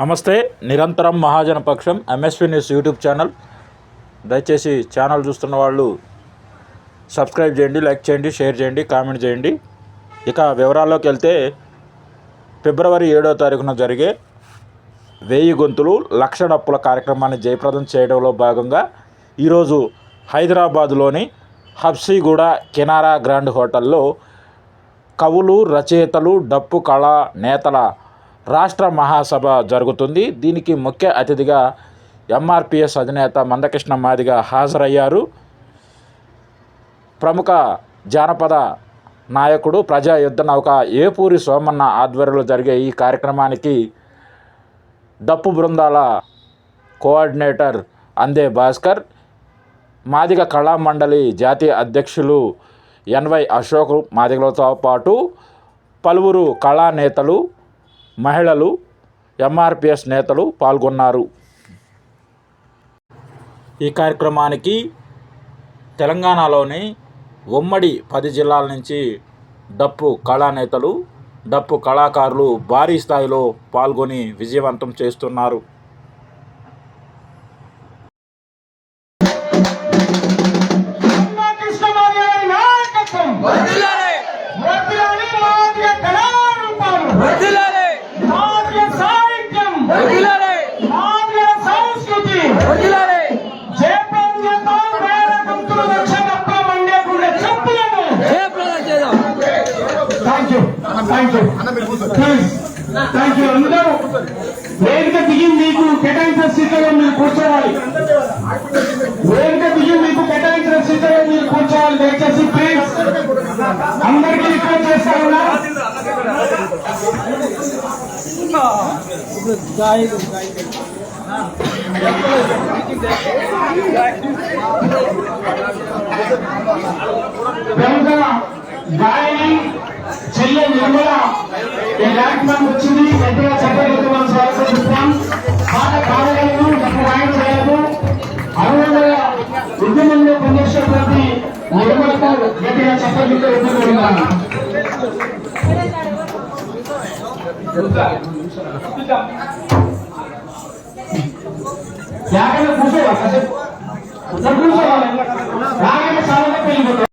నమస్తే నిరంతరం Mahajana Paksham news YouTube channel దయచేసి ఛానల్ చూస్తున్న వాళ్ళు సబ్స్క్రైబ్ చేయండి లైక్ చేయండి షేర్ చేయండి కామెంట్ చేయండి. ఇక వివరాల్లోకి వెళ్తే ఫిబ్రవరి ఏడో తారీఖున జరిగే వేయి గొంతులు లక్ష డప్పుల కార్యక్రమాన్ని జయప్రదం చేయడంలో భాగంగా ఈరోజు హైదరాబాదులోని హబ్సీగూడ కెనారా గ్రాండ్ హోటల్లో కవులు రచయితలు డప్పు కళా నేతల రాష్ట్ర మహాసభ జరుగుతుంది. దీనికి ముఖ్య అతిథిగా ఎంఆర్పిఎస్ అధినేత మందకృష్ణ మాదిగ హాజరయ్యారు. ప్రముఖ జానపద నాయకుడు ప్రజా యుద్ధ నౌక ఏపూరి సోమన్న ఆధ్వర్యంలో జరిగే ఈ కార్యక్రమానికి డప్పు బృందాల కోఆర్డినేటర్ అందే భాస్కర్ మాదిగ కళా మండలి జాతీయ అధ్యక్షులు ఎన్వై అశోక్ మాదిగలతో పాటు పలువురు కళా నేతలు మహిళలు ఎంఆర్పిఎస్ నేతలు పాల్గొన్నారు. ఈ కార్యక్రమానికి తెలంగాణలోని ఉమ్మడి పది జిల్లాల నుంచి డప్పు కళానేతలు డప్పు కళాకారులు భారీ స్థాయిలో పాల్గొని విజయవంతం చేస్తున్నారు. thank you please thank you అందరూ వేదిక దిగి మీకు కేటాయించిన స్థితిలో మీరు కూర్చోవాలి వేదిక దిగి మీకు కేటాయించిన స్థితిలో మీరు కూర్చోవాలి దయచేసి ప్లీజ్ అందరికీ రిక్వెస్ట్ చేస్తా ఉన్నా ప్రముఖ గాయని చెల్లె నిర్మల ఈ కార్యక్రమం వచ్చింది? గట్టిగా చెప్పగలిగితే మనం స్వాగతిస్తాం పాట పాడగలను డబ్బు రాయడం లేదు అరుణంగా ఉద్యమంలో పనిచేసేటువంటి నిర్మలకు గట్టిగా చెప్పగలిగితే ఉద్యమం యాగంగా కూర్చోవాలి కూర్చోవాలి రాగంగా చాలా పెళ్ళిపోతారు